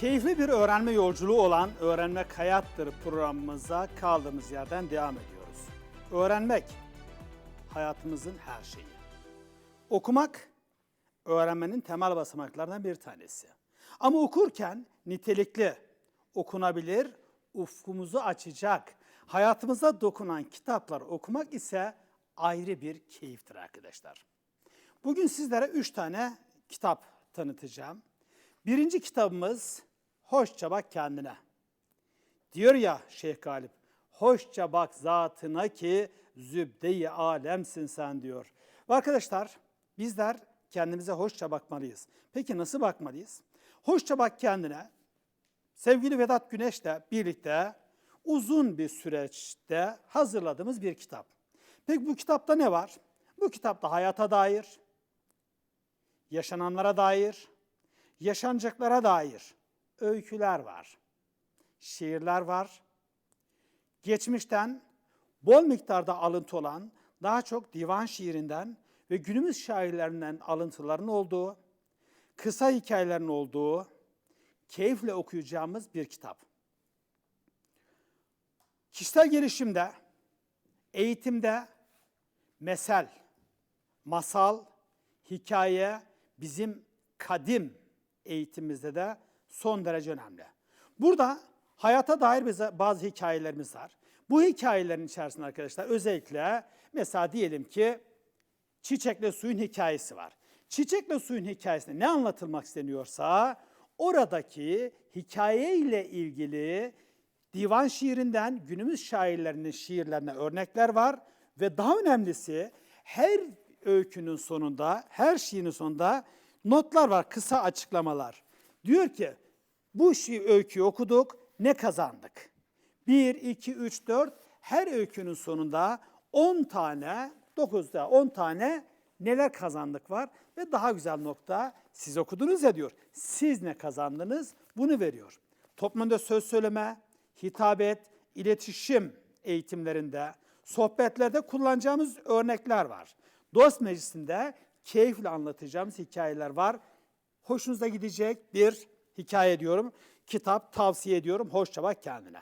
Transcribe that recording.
Keyifli bir öğrenme yolculuğu olan Öğrenmek Hayattır programımıza kaldığımız yerden devam ediyoruz. Öğrenmek hayatımızın her şeyi. Okumak öğrenmenin temel basamaklarından bir tanesi. Ama okurken nitelikli, okunabilir, ufkumuzu açacak, hayatımıza dokunan kitaplar okumak ise ayrı bir keyiftir arkadaşlar. Bugün sizlere üç tane kitap tanıtacağım. Birinci kitabımız Hoşça Bak Kendine. Diyor ya Şeyh Galip, hoşça bak zatına ki zübde-i alemsin sen diyor. Ve arkadaşlar bizler kendimize hoşça bakmalıyız. Peki nasıl bakmalıyız? Hoşça bak kendine. Sevgili Vedat Güneş'le birlikte uzun bir süreçte hazırladığımız bir kitap. Peki bu kitapta ne var? Bu kitapta hayata dair, yaşananlara dair, yaşanacaklara dair öyküler var. Şiirler var. Geçmişten bol miktarda alıntı olan daha çok divan şiirinden ve günümüz şairlerinden alıntıların olduğu, kısa hikayelerin olduğu, keyifle okuyacağımız bir kitap. Kişisel gelişimde, eğitimde mesel, masal, hikaye bizim kadim eğitimimizde de son derece önemli. Burada hayata dair bize bazı hikayelerimiz var. Bu hikayelerin içerisinde arkadaşlar özellikle mesela diyelim ki çiçekle suyun hikayesi var. Çiçekle suyun hikayesinde ne anlatılmak isteniyorsa oradaki hikaye ile ilgili divan şiirinden günümüz şairlerinin şiirlerine örnekler var ve daha önemlisi her öykünün sonunda, her şiirin sonunda notlar var, kısa açıklamalar. Diyor ki bu öyküyü okuduk, ne kazandık? 1, 2, 3, 4 her öykünün sonunda 10 tane, 9'da 10 tane neler kazandık var ve daha güzel nokta siz okudunuz ya diyor. Siz ne kazandınız? Bunu veriyor. Toplumda söz söyleme, hitabet, iletişim eğitimlerinde, sohbetlerde kullanacağımız örnekler var. Dost meclisinde keyifle anlatacağımız hikayeler var. Hoşunuza gidecek bir hikaye diyorum. Kitap tavsiye ediyorum. Hoşça bak kendine.